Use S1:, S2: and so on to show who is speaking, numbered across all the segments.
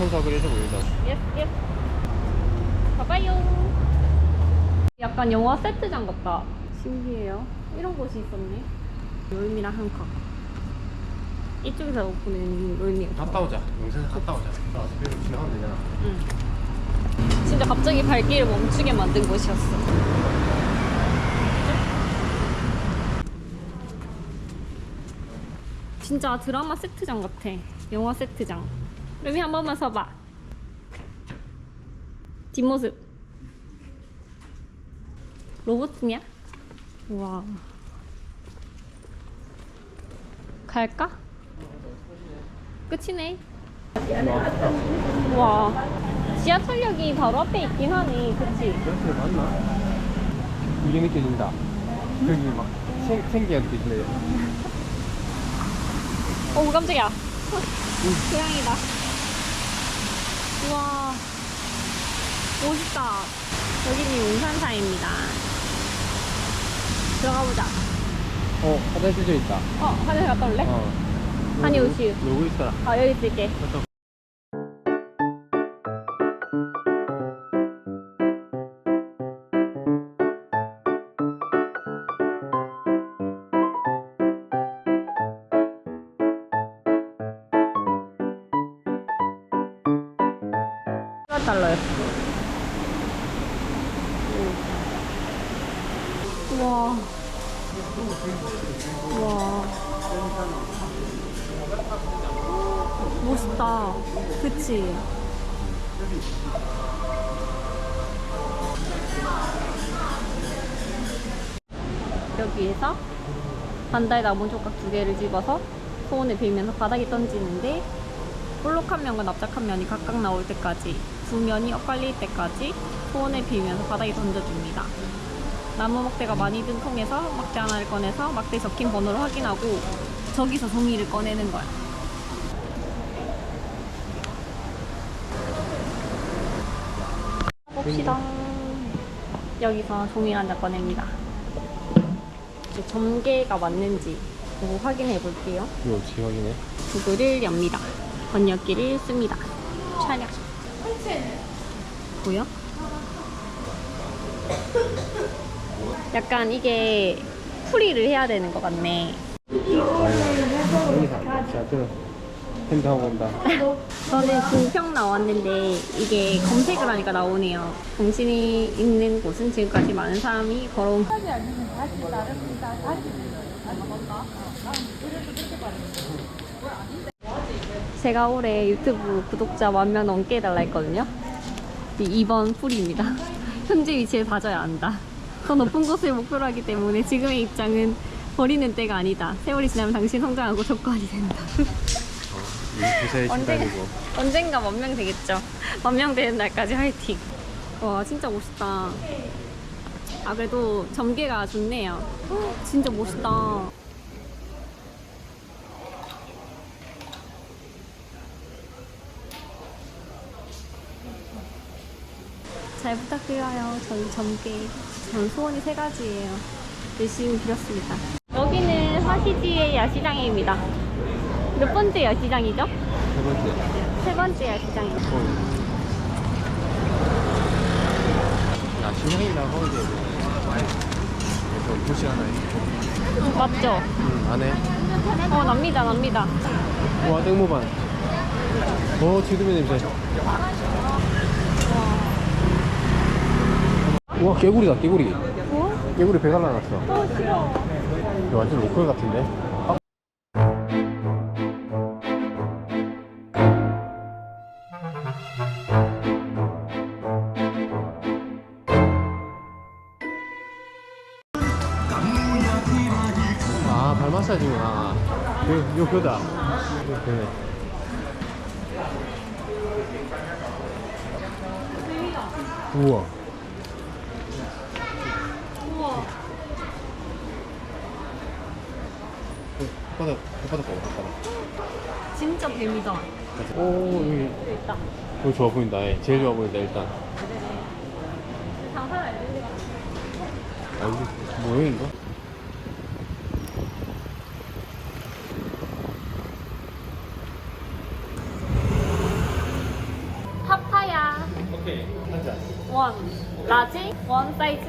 S1: 해서 보이다.
S2: 예스 예스 가봐요. 약간 영화 세트장 같다. 신기해요. 이런 곳이 있었네. 롤미랑 한컵 이쪽에서 보는 롤미가
S1: 갔다 오자. 영상 갔다 오자. 어차피 지나가면 되잖아.
S2: 응. 진짜 갑자기 발길을 멈추게 만든 곳이었어. 진짜 드라마 세트장 같아. 영화 세트장 룸이 한 번만 서봐. 뒷모습. 로봇이냐? 와. 갈까? 끝이네. 와. 지하철역이 바로 앞에 있긴 하네. 그치?
S1: 연출 맞나? 이게 느껴진다. 여기 막 생, 생기가 느껴지네.
S2: 오 깜짝이야. 고양이다 우와. 멋있다. 여기는 용산사입니다. 들어가보자.
S1: 어 화장실 저 있다.
S2: 어 화장실 갔다 올래?
S1: 어.
S2: 다녀오시오.
S1: 누구 있어라
S2: 아 여기 있을게 와. 와. 멋있다. 그치? 여기에서 반달 나무 조각 두 개를 집어서 소원을 빌면서 바닥에 던지는데 볼록한 면과 납작한 면이 각각 나올 때까지 두 면이 엇갈릴 때까지 소원을 빌면서 바닥에 던져줍니다. 나무 막대가 많이 든 통에서 막대 하나를 꺼내서 막대에 적힌 번호를 확인하고 저기서 종이를 꺼내는 거야. 봅시다. 여기서 종이를 한장 꺼냅니다. 이제 점괘가 맞는지 보고 확인해 볼게요.
S1: 이거 어떻게 확인해?
S2: 구글을 엽니다. 번역기를 씁니다. 촬영. 보여? 약간 이게 풀이를 해야 되는 것 같네.
S1: 자 들어 핸드 하고 온다
S2: 저는 중평 나왔는데 이게 검색을 하니까 나오네요. 공신이 있는 곳은 지금까지 많은 사람이 걸어온 제가 올해 유튜브 구독자 만명 넘게 해달라 했거든요. 이 2번 풀이입니다. 현재 위치에 다져야 한다. 더 높은 곳을 목표로 하기 때문에 지금의 입장은 버리는 때가 아니다. 세월이 지나면 당신 성장하고 조건이 된다.
S1: 이 기사에
S2: 언젠가, 언젠가 만명 되겠죠. 만명 되는 날까지 화이팅. 와, 진짜 멋있다. 아, 그래도 점괘가 좋네요. 헉, 진짜 멋있다. 잘 부탁드려요. 저희 점괘. 전 소원이 세 가지예요. 열심히 빌었습니다. 여기는 화시지의 야시장입니다. 몇 번째 야시장이죠?
S1: 세 번째
S2: 세 번째 야시장이요.
S1: 어. 야 신형이 나가야 돼 그래서 도시 하나 있고
S2: 맞죠?
S1: 응 안에
S2: 어, 납니다, 납니다.
S1: 와 땡모반 어 지두면 냄새 우와 개구리다 개구리
S2: 어?
S1: 개구리 배 갈라놨어
S2: 어, 싫어.
S1: 이거 완전 로컬 같은데 아. 아, 발 마사지구나. 요, 요, 그다. 요, 그네. 우와. 혓바닥, 혓바닥 봐봐, 혓바닥.
S2: 진짜 뱀이다.
S1: 오, 여기,
S2: 있다.
S1: 여기 좋아 보인다. 예. 제일 좋아 보인다, 일단.
S2: 장사를 알려주세
S1: 아, 이게 모형인가? 뭐 파파야 오케이. 한잔.
S2: 원 라지 원 사이즈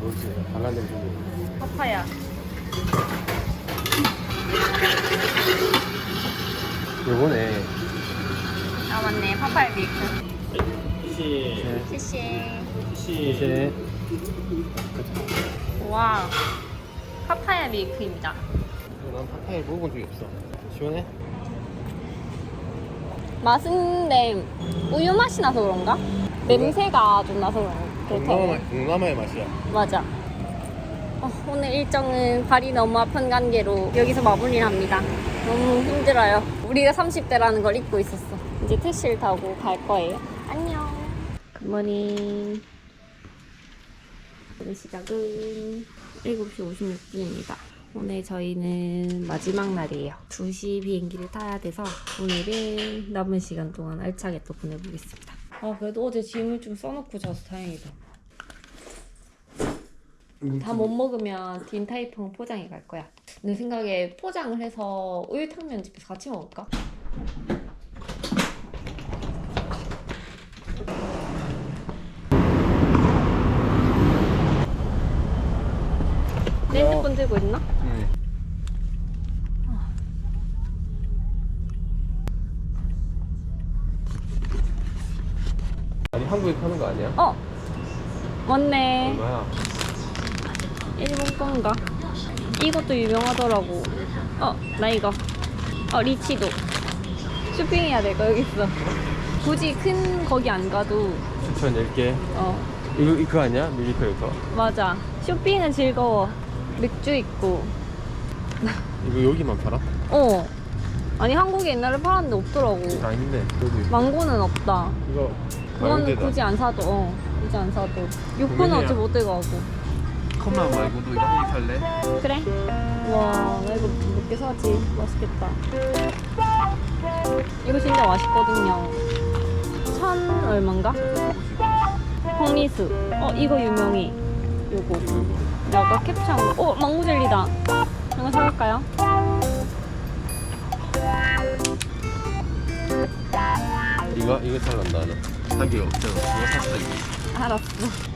S1: 뭐지? 반란 냄새.
S2: 파파야
S1: 요거네
S2: 아 맞네. 파파야 밀크.
S1: 시
S2: 시시 시와 파파야 밀크입니다.
S1: 난 파파야 먹어본 적이 없어. 시원해?
S2: 맛은데 우유 맛이 나서 그런가? 냄새가 좀 나서 그런-
S1: 동남아,
S2: 그렇다고
S1: 동남아의 맛이야.
S2: 맞아. 어, 오늘 일정은 발이 너무 아픈 관계로 여기서 마무리를 합니다. 너무 힘들어요 우리가 30대라는 걸 잊고 있었어. 이제 택시를 타고 갈 거예요. 안녕. 굿모닝 오늘 시작은 7시 56분입니다. 오늘 저희는 마지막 날이에요. 2시 비행기를 타야 돼서 오늘은 남은 시간 동안 알차게 또 보내보겠습니다. 아 그래도 어제 짐을 좀 써놓고 자서 다행이다. 다 못 먹으면 딘 타이펑 포장해 갈 거야. 내 생각에 포장을 해서 우유탕면 집에서 같이 먹을까? 내 핸드폰 들고 있나?
S1: 응. 아니 한국에 파는 거 아니야?
S2: 어! 맞네.
S1: 얼마야?
S2: 일본 건가? 이것도 유명하더라고. 어, 나 이거. 어, 리치도. 쇼핑해야 될 거 여기 있어. 굳이 큰 거기 안 가도,
S1: 추천 10개
S2: 어,
S1: 이거 이거 아니야? 밀리페이터
S2: 맞아. 쇼핑은 즐거워. 맥주 있고.
S1: 이거 여기만 팔아?
S2: 어. 아니, 한국에 옛날에 팔았는데 없더라고.
S1: 아닌데 여기
S2: 망고는 없다.
S1: 이거
S2: 그건 굳이 안 사도, 어. 굳이 안 사도. 육포는. 어차피 못 들고 가고.
S1: 컵라면 말고도 이거 한개 살래?
S2: 그래? 와, 나 이거 몇개 사지? 맛있겠다. 이거 진짜 맛있거든요. 천 얼만가? 홍미수. 어, 이거 유명해. 요거. 내가 캡처한 거. 어, 망고 젤리다. 이거 사갈까요?
S1: 이거 이거 살란다 나는 한 개가 없잖아 이거 샀어 이거
S2: 알았어.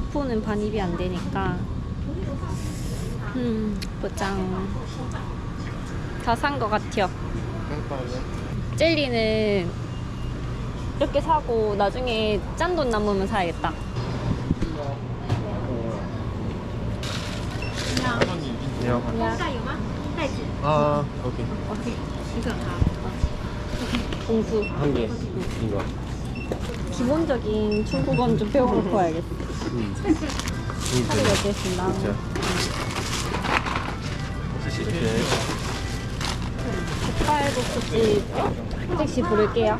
S2: 육포는 반입이 안 되니까. 음 보장. 다 산 것 같아요. 젤리는 이렇게 사고 나중에 짠 돈 남으면 사야겠다.
S1: 안녕 아 오케이.
S2: 오케이 공수
S1: 한개 이거.
S2: 기본적인 중국어 좀 배워놓고 와야겠어
S1: 음.
S2: 하루 몇 개씩 나.
S1: 진짜 이렇게
S2: 족발도 굳이 택시 부를게요.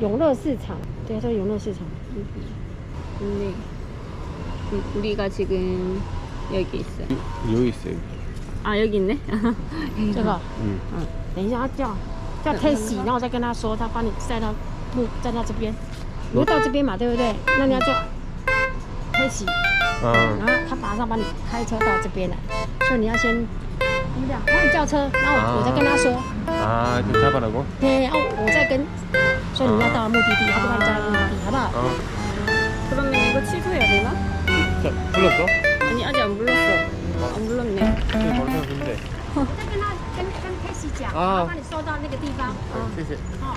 S3: 永乐市场，对，说永乐市场。
S2: 근데 우- 우리가 지금 여기 있어요.
S1: 여기 있어 여기
S2: 아 여기 있네.
S3: 这个，
S1: 응
S3: 等一下他叫叫 Tasty，然后我再跟他说，他帮你载到路载到这边， 你会到这边嘛，对不对？那你要叫 Tasty，
S1: 아
S3: 然后他马上帮你开车到这边来，所以你要先，你俩帮你叫车，然后我我再跟他说，
S1: 아, 좀 잡아라고?
S3: 对，然后我再跟，所以你要到目的地，他就帮你载到目的地，好不好？
S1: 어.
S2: 그러면 이거 취소해야 되나?
S1: 자, 불렀어?
S2: 아니 아직 안 불렀어. 안 불렀네.
S1: 네, 벌써 근데.
S3: 再跟他跟跟 Tasty 讲，
S1: 啊
S3: 他帮你送到那个地方。
S1: 谢谢.
S3: 哦，等一下哈。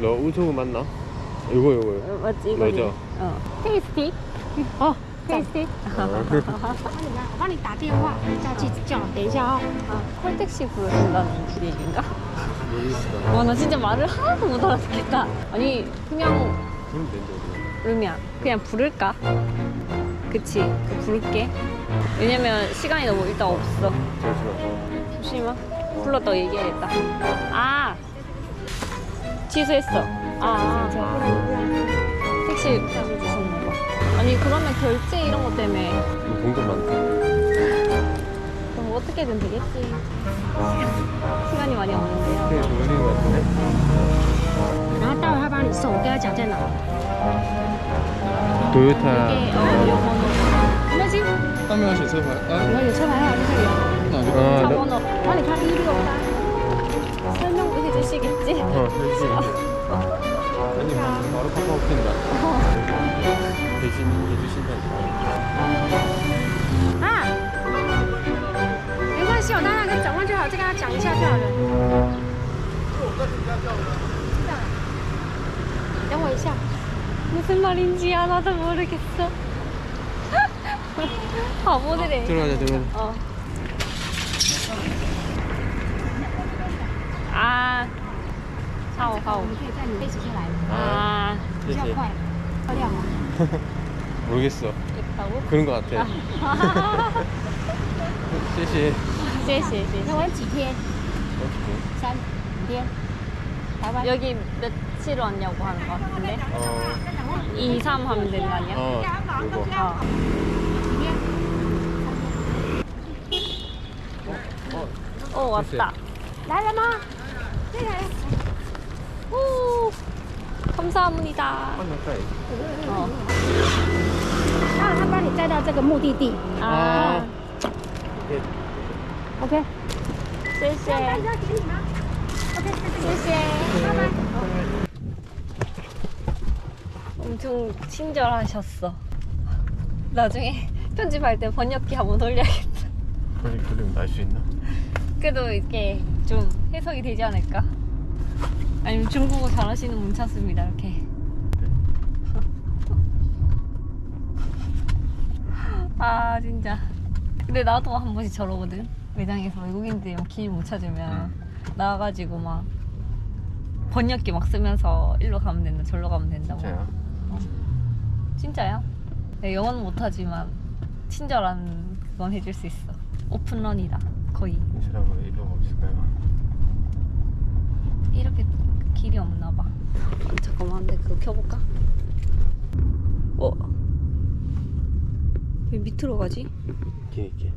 S1: 러 우초우 맞나? 이거 이거.
S2: 어, 맞지 이거.
S1: 맞아.
S2: 어, 테이스티.
S3: 哦，在
S2: 테이스티.
S3: 我帮你看，我帮你打电话叫去叫，等一下啊、
S2: 아, 콜택시 부르신다는 얘기인가?
S1: 모르겠어.
S2: 와, 나 진짜 말을 하나도 못 알아듣겠다. 아니, 그냥
S1: 그럼 된대 우리.
S2: 그러면 그냥 부를까? 그치, 그 부를게. 왜냐면 시간이 너무 일단 없어.
S1: 잠시만.
S2: 잠시만. 불렀다고 얘기해야겠다. 아! 취소했어. 아, 택시 주셨나봐. 아니, 그러면 결제 이런 것 때문에
S1: 뭐 공돈 많다.
S2: 그럼 어떻게든 되겠지. 시간이 많이 없는데요.
S1: 그냥 돌리는 거 같은데?
S3: 然后待会他帮你送，我跟他讲在哪。
S1: 도요타.
S2: 이게, 어, 요거는.
S3: 没关系，
S4: 他没有写车牌啊？
S3: 我有车牌号在这里哦。
S4: 那就
S1: 아, 나,
S2: 차번호
S3: 我帮你看一六八。
S2: 설명도 해주시겠지?
S1: 어, 해주지. 아니, 뭐, 바로 카카오 킨다. 대신 해주신다니까.
S3: 啊，没关系，我当然跟转弯就好，再跟他讲一下就好了。等我一下，
S2: 무슨 말인지 하나도 모르겠어. 바보들해.
S1: 들어가자, 들어가자.
S2: 어. 아, 하오
S3: 我
S2: 하오.
S3: 们可以在你背起下来，
S2: 아,
S3: 比较
S1: 谢谢.
S3: 快，漂亮哦。
S1: 모르겠어.
S2: 있다고?
S1: 그런 거 같아.谢谢.
S2: 谢谢谢
S3: 那玩几天？
S1: 어떻게?
S3: 三五天。台湾。
S2: 여기 며칠 왔냐고 하는 거 같은데?
S1: 어,
S2: 2, 3 하면 되는 거 아니야?
S1: 어, 이거.
S2: 어.
S1: 어,
S2: 어, 왔다.
S3: 来了吗？对来了。
S2: 오, 감사합니다.
S1: 한 가까이.
S2: 어.
S3: 然后他帮你载到这个目的地。
S2: 아,
S1: 예.
S3: OK。
S2: 谢谢.
S3: 要给你吗？OK，谢谢。
S2: 엄청 친절하셨어. 나중에 편집할 때 번역기 한번 돌려야겠다.
S1: 돌리, 돌리면 날 수 있나?
S2: 그래도 이게 좀 해석이 되지 않을까? 아니면 중국어 잘하시는 분 찾습니다. 이렇게. 아 진짜. 근데 나도 한 번씩 저러거든. 매장에서 외국인들 길못 찾으면 나와가지고 막 번역기 막 쓰면서 일로 가면 된다, 절로 가면 된다. 뭐.
S1: 진짜야?
S2: 진짜야? 내가 영어는 못하지만 친절한 그건 해줄 수 있어. 오픈런이다. 거의.
S1: 이 사람은 거 없을까요?
S2: 이렇게 길이 없나 봐. 어, 잠깐만, 근데 그거 켜볼까? 어? 왜 밑으로 가지?
S1: 길게.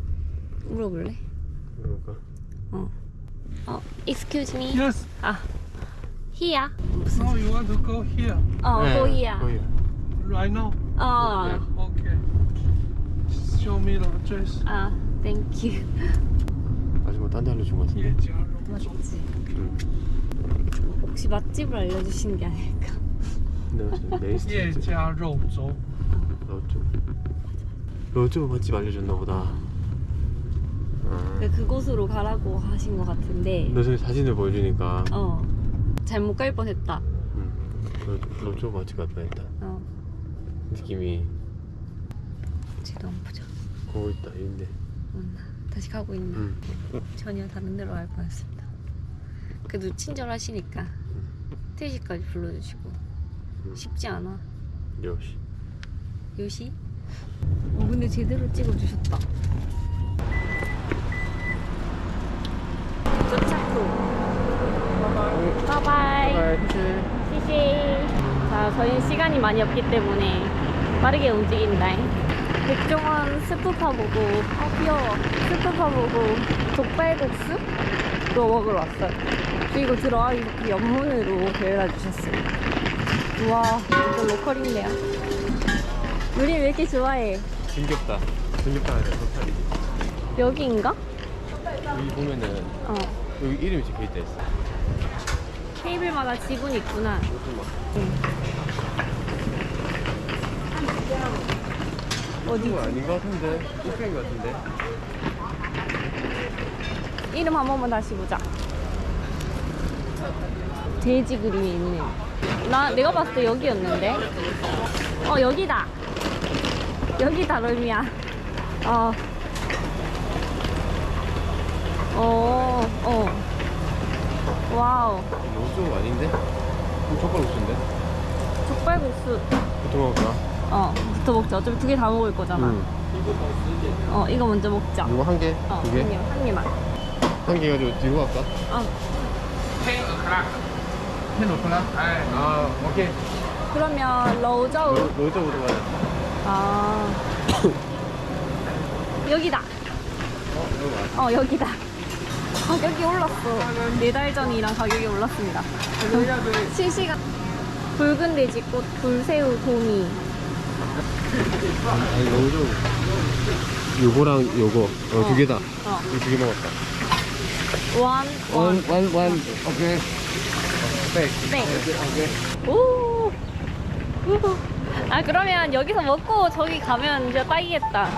S2: 물어볼래?
S1: 그럴까?
S2: 어. 어, excuse me.
S4: Yes.
S2: 아, here.
S4: No, you want to go here
S2: 어,
S1: 네,
S2: go here.
S4: right now?
S2: 어,
S4: Okay. Just show me the address.
S2: 아, thank you.
S1: 아직 뭐딴데 알려준 거 같은데?
S4: 예지하러.
S2: 맞지?
S1: 응.
S2: 혹시 맛집을 알려주신 게 아닐까?
S1: 근데 지금 메인스트리트
S4: 叶家肉粥。
S1: 러쪽 러쪽 맛집 알려줬나 보다 아,
S2: 그 그곳으로 가라고 하신 것 같은데,
S1: 너 저기 사진을 보여주니까
S2: 어, 잘못 갈 뻔했다.
S1: 응. 러- 러쪽 맛집 갈 뻔했다
S2: 어,
S1: 느낌이
S2: 지도 한번 보자.
S1: 거기 있다 있는데
S2: 없나? 다시 가고 있나?
S1: 응.
S2: 전혀 다른 데로 갈 뻔했습니다. 그래도 친절하시니까 택시까지 불러주시고
S1: 응.
S2: 쉽지 않아.
S1: 역시
S2: 요시? 어 근데 제대로 찍어주셨다. 도착도. 바이바이. 시시. 자, 저희 시간이 많이 없기 때문에 빠르게 움직인다. 백종원 스프파 보고, 아 귀여워. 스프파 보고 족발국수로 먹으러 왔어요. 그리고 들어가기 좋게 연문으로 데려다 주셨어요. 우와, 이거 로컬인데요. 우리 왜 이렇게 좋아해?
S1: 등겹다 아니라 소탈이
S2: 여기인가?
S1: 여기 보면은
S2: 어.
S1: 여기 이름이 적혀있다 했어
S2: 테이블마다 지분이 있구나.
S1: 막
S2: 어디?
S1: 아닌 것 같은데 꽃게인 것 같은데
S2: 이름 한 번만 다시 보자. 돼지 그림이 있네. 나 내가 봤을 때 여기였는데. 어 여기다. 여기다 롤미야. 어. 어. 어. 와우.
S1: 좀 아닌데? 족발국수인데?
S2: 족발국수.
S1: 부터 먹을까?
S2: 어. 부터 먹자. 어차피 두 개 다 먹을 거잖아. 응어 이거 먼저 먹자.
S1: 이거 한 개?
S2: 어,
S1: 두 개?
S2: 한, 개, 한 개만.
S1: 한 개 가지고 뒤로 갈까?
S2: 어.
S1: 아 오케이.
S2: 그러면 러우저우.
S1: 로저부터 가자.
S2: 아. 여기다.
S1: 어? 여기 맞아
S2: 어 여기다. 가격이 올랐어. 네 달 전이랑 가격이 올랐습니다. 실시간. 붉은 돼지꽃 불새우 도미.
S1: 아니 로저 요거랑 요거. 어. 두 개다.
S2: 어.
S1: 이거 두 개 먹었다
S2: 원, 원,
S1: 원 원 오케이 백
S2: 네.
S1: 오케이
S2: 오. 우후. 아 그러면 여기서 먹고 저기 가면 이제 딱이겠다